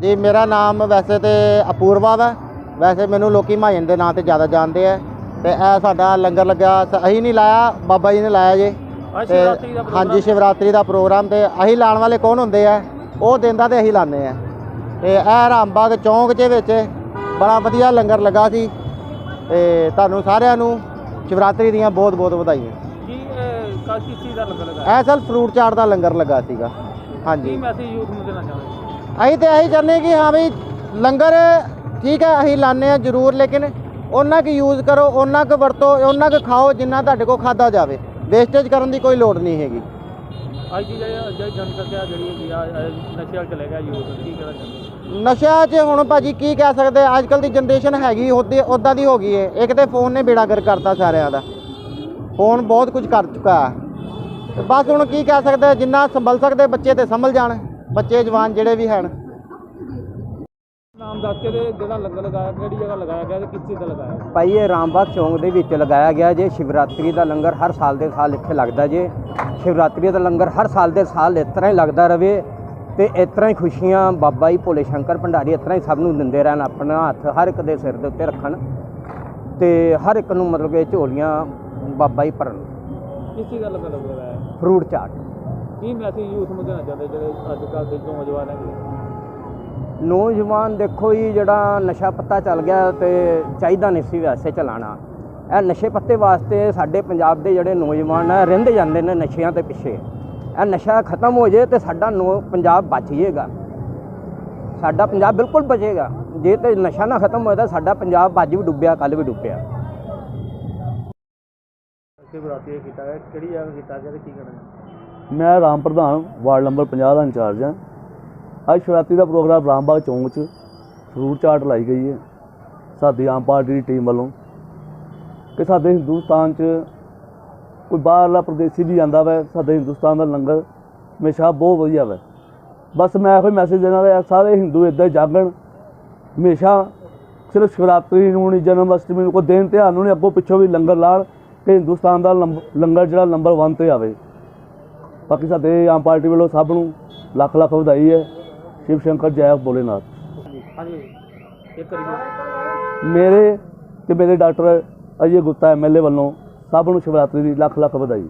ਜੀ ਮੇਰਾ ਨਾਮ ਵੈਸੇ ਤੇ ਅਪੂਰਵਾ ਵਾ। ਵੈਸੇ ਮੈਨੂੰ ਲੋਕੀ ਮਾਇਨ ਦੇ ਨਾਂ ਤੇ ਜ਼ਿਆਦਾ ਜਾਣਦੇ ਆ। ਤੇ ਇਹ ਸਾਡਾ ਲੰਗਰ ਲੱਗਾ ਅਸੀਂ ਨਹੀਂ ਲਾਇਆ ਬਾਬਾ ਜੀ ਨੇ ਲਾਇਆ ਜੇ। ਤੇ ਹਾਂਜੀ ਸ਼ਿਵਰਾਤਰੀ ਦਾ ਪ੍ਰੋਗਰਾਮ ਤੇ ਅਸੀਂ ਲਾਣ ਵਾਲੇ ਕੌਣ ਹੁੰਦੇ ਆ? ਉਹ ਦਿਨ ਦਾ ਤੇ ਅਸੀਂ ਲਾਣੇ ਆ। ਤੇ ਇਹ ਰਾਮਬਾਗ ਚੌਂਕ ਦੇ ਵਿੱਚ ਬੜਾ ਵਧੀਆ ਲੰਗਰ ਲੱਗਾ ਸੀ। ਤੇ ਤੁਹਾਨੂੰ ਸਾਰਿਆਂ ਨੂੰ ਸ਼ਿਵਰਾਤਰੀ ਦੀਆਂ ਬਹੁਤ ਬਹੁਤ ਵਧਾਈਆਂ। ਕੀ ਇਹ ਕੱਲ ਕਿਸ ਚੀਜ਼ ਦਾ ਲੰਗਰ ਇਹ ਸਰ ਫਰੂਟ ਚਾਟ ਦਾ ਲੰਗਰ ਲੱਗਾ ਸੀਗਾ। ਕੀ ਹਾਂਜੀ ਮੈਸੇਜ ਯੂਥ ਨੂੰ ਦੇਣਾ ਚਾਹੁੰਦੇ ਅਸੀਂ ਤੇ ਇਹੀ ਚਾਹੁੰਦੇ ਕਿ ਹਾਂ ਵੀ ਲੰਗਰ ਠੀਕ ਹੈ ਅਸੀਂ ਲਾਣੇ ਆ ਜ਼ਰੂਰ ਲੇਕਿਨ ਉਹਨਾਂ ਕੁ ਯੂਜ਼ ਕਰੋ ਉਹਨਾਂ ਕੁ ਵਰਤੋ ਉਹਨਾਂ ਕੁ ਖਾਓ ਜਿੰਨਾ ਤੁਹਾਡੇ ਕੋਲ ਖਾਦਾ ਜਾਵੇ। ਵੇਸਟੇਜ ਕਰਨ ਦੀ ਕੋਈ ਲੋੜ ਨਹੀਂ ਹੈਗੀ। ਅੱਜ ਦੀ ਜਿਹੜੀ ਜਨਸੰਖਿਆ ਜਿਹੜੀ ਨਸ਼ੇ ਵੱਲ ਚਲੇ ਗਿਆ ਯੂਥ ਕੀ ਕਹਿਣਾ ਚਾਹੁੰਦੇ ਨਸ਼ਾ 'ਚ ਹੁਣ ਭਾਜੀ ਕੀ ਕਹਿ ਸਕਦੇ ਅੱਜ ਕੱਲ ਦੀ ਜਨਰੇਸ਼ਨ ਹੈਗੀ ਉਹਦੇ ਉੱਦਾਂ ਦੀ ਹੋ ਗਈ ਏ। ਇੱਕ ਤੇ ਫੋਨ ਨੇ ਬੇੜਾ ਕਰ ਕਰਤਾ ਸਾਰਿਆਂ ਦਾ। ਫੋਨ ਬਹੁਤ ਕੁਝ ਕਰ ਚੁੱਕਾ ਬਸ ਹੁਣ ਕੀ ਕਹਿ ਸਕਦੇ ਜਿੰਨਾ ਸੰਭਲ ਸਕਦੇ ਬੱਚੇ ਤੇ ਸੰਭਲ ਜਾਣ। ਬੱਚੇ ਜਵਾਨ ਜਿਹੜੇ ਵੀ ਹਨ। ਨਾਮ ਦੱਸ ਕੇ ਤੇ ਜਿਹੜਾ ਲੰਗਰ ਲਗਾਇਆ ਕਿਹੜੀ ਜਗ੍ਹਾ ਲਗਾਇਆ ਗਿਆ ਤੇ ਕਿਸ ਚੀਜ਼ ਦਾ ਲਗਾਇਆ ਗਿਆ? ਭਾਈ ਇਹ ਰਾਮਬਾਗ ਚੌਂਕ ਦੇ ਵਿੱਚ ਲਗਾਇਆ ਗਿਆ ਜੇ। ਸ਼ਿਵਰਾਤਰੀ ਦਾ ਲੰਗਰ ਹਰ ਸਾਲ ਦੇ ਸਾਲ ਇੱਥੇ ਲੱਗਦਾ ਜੇ। ਸ਼ਿਵਰਾਤਰੀ ਦਾ ਲੰਗਰ ਹਰ ਸਾਲ ਦੇ ਸਾਲ ਇਸ ਤਰ੍ਹਾਂ ਹੀ ਲੱਗਦਾ ਰਵੇ ਤੇ ਇਸ ਤਰ੍ਹਾਂ ਹੀ ਖੁਸ਼ੀਆਂ ਬਾਬਾ ਜੀ ਭੋਲੇ ਸ਼ੰਕਰ ਭੰਡਾਰੀ ਇਸ ਤਰ੍ਹਾਂ ਹੀ ਸਭ ਨੂੰ ਦਿੰਦੇ ਰਹਿਣ ਆਪਣਾ ਹੱਥ ਹਰ ਇੱਕ ਦੇ ਸਿਰ ਦੇ ਉੱਤੇ ਰੱਖਣ ਤੇ ਹਰ ਇੱਕ ਨੂੰ ਮਤਲਬ ਕਿ ਝੋਲੀਆਂ ਬਾਬਾ ਜੀ ਭਰਨ। ਕਿਸ ਚੀਜ਼ ਦਾ ਲੰਗਰ ਲਗਾਇਆ? ਫਰੂਟ ਚਾਟ। ਕੀ ਮੈਸੇਜ ਯੂਥ ਨੂੰ ਦੇਣਾ ਚਾਹੁੰਦੇ ਜਿਹੜੇ ਅੱਜ ਕੱਲ੍ਹ ਦੇ ਨੌਜਵਾਨ ਹੈਗੇ? ਨੌਜਵਾਨ ਦੇਖੋ ਜੀ ਜਿਹੜਾ ਨਸ਼ਾ ਪੱਤਾ ਚੱਲ ਗਿਆ ਤੇ ਚਾਹੀਦਾ ਨਹੀਂ ਸੀ ਵੈਸੇ ਚਲਾਣਾ। ਇਹ ਨਸ਼ੇ ਪੱਤੇ ਵਾਸਤੇ ਸਾਡੇ ਪੰਜਾਬ ਦੇ ਜਿਹੜੇ ਨੌਜਵਾਨ ਆ ਰਹਿੰਦੇ ਜਾਂਦੇ ਨੇ ਨਸ਼ਿਆਂ ਦੇ ਪਿੱਛੇ। ਇਹ ਨਸ਼ਾ ਖਤਮ ਹੋ ਜੇ ਤੇ ਸਾਡਾ ਨੌ- ਪੰਜਾਬ ਬਚ ਜਾਏਗਾ ਸਾਡਾ ਪੰਜਾਬ ਬਿਲਕੁਲ ਬਚੇਗਾ। ਜੇ ਤੇ ਨਸ਼ਾ ਨਾ ਖਤਮ ਹੋਇਆ ਤਾਂ ਸਾਡਾ ਪੰਜਾਬ ਅੱਜ ਵੀ ਡੁੱਬਿਆ ਕੱਲ ਵੀ ਡੁੱਬਿਆ। ਸ਼ਿਵਰਾਤਰੀ ਕੀਤਾ ਗਿਆ ਕਿਹੜੀ ਜਗ੍ਹਾ ਕੀਤਾ ਗਿਆ ਤੇ ਕੀ ਕਰਨਾ? ਮੈਂ ਰਾਮ ਪ੍ਰਧਾਨ, ਵਾਰਡ ਨੰਬਰ 50 ਦਾ ਇੰਚਾਰਜ ਹਾਂ। ਅੱਜ ਸ਼ਿਵਰਾਤਰੀ ਦਾ ਪ੍ਰੋਗਰਾਮ ਰਾਮਬਾਗ ਚੌਂਕ 'ਚ ਫਰੂਟ ਚਾਟ ਲਾਈ ਗਈ ਹੈ, ਸਾਡੀ ਆਮ ਪਾਰਟੀ ਦੀ ਟੀਮ ਵੱਲੋਂ। ਕਿ ਸਾਡੇ ਹਿੰਦੁਸਤਾਨ 'ਚ ਕੋਈ ਬਾਹਰਲਾ ਪ੍ਰਦੇਸੀ ਵੀ ਆਂਦਾ ਵੈ, ਸਾਡੇ ਹਿੰਦੁਸਤਾਨ ਦਾ ਲੰਗਰ ਹਮੇਸ਼ਾ ਬਹੁਤ ਵਧੀਆ ਵੈ। ਬਸ ਮੈਂ ਇਹੋ ਮੈਸੇਜ ਦੇਣਾ ਵੈ ਸਾਰੇ ਹਿੰਦੂ ਇੱਦਾਂ ਜਾਗਣ, ਹਮੇਸ਼ਾ ਸਿਰਫ ਸ਼ਿਵਰਾਤਰੀ ਨੂੰ ਨਹੀਂ ਜਨਮ ਅਸ਼ਟਮੀ ਨੂੰ, ਕੋਈ ਦਿਨ ਧਿਆਨ ਨੂੰ ਨਹੀਂ, ਅੱਗੋਂ ਪਿੱਛੋਂ ਵੀ ਲੰਗਰ ਲਾਣ, ਕਿ ਹਿੰਦੁਸਤਾਨ ਦਾ ਲੰਬ- ਲੰਗਰ ਜਿਹੜਾ ਨੰਬਰ 1 ਤੇ ਆਵੇ। ਬਾਕੀ ਸਾਡੇ ਆਮ ਪਾਰਟੀ ਵੱਲੋਂ ਸਭ ਨੂੰ ਲੱਖ ਲੱਖ ਵਧਾਈ ਹੈ। ਸ਼ਿਵ ਸ਼ੰਕਰ ਜੈ ਭੋਲੇਨਾਥ। ਹਾਂਜੀ। ਮੇਰੇ ਤੇ ਮੇਰੇ ਡਾਕਟਰ ਅਜੇ ਗੁਪਤਾ ਐਮਐਲਏ ਵੱਲੋਂ ਸਭ ਨੂੰ ਸ਼ਿਵਰਾਤਰੀ ਦੀ ਲੱਖ ਲੱਖ ਵਧਾਈ।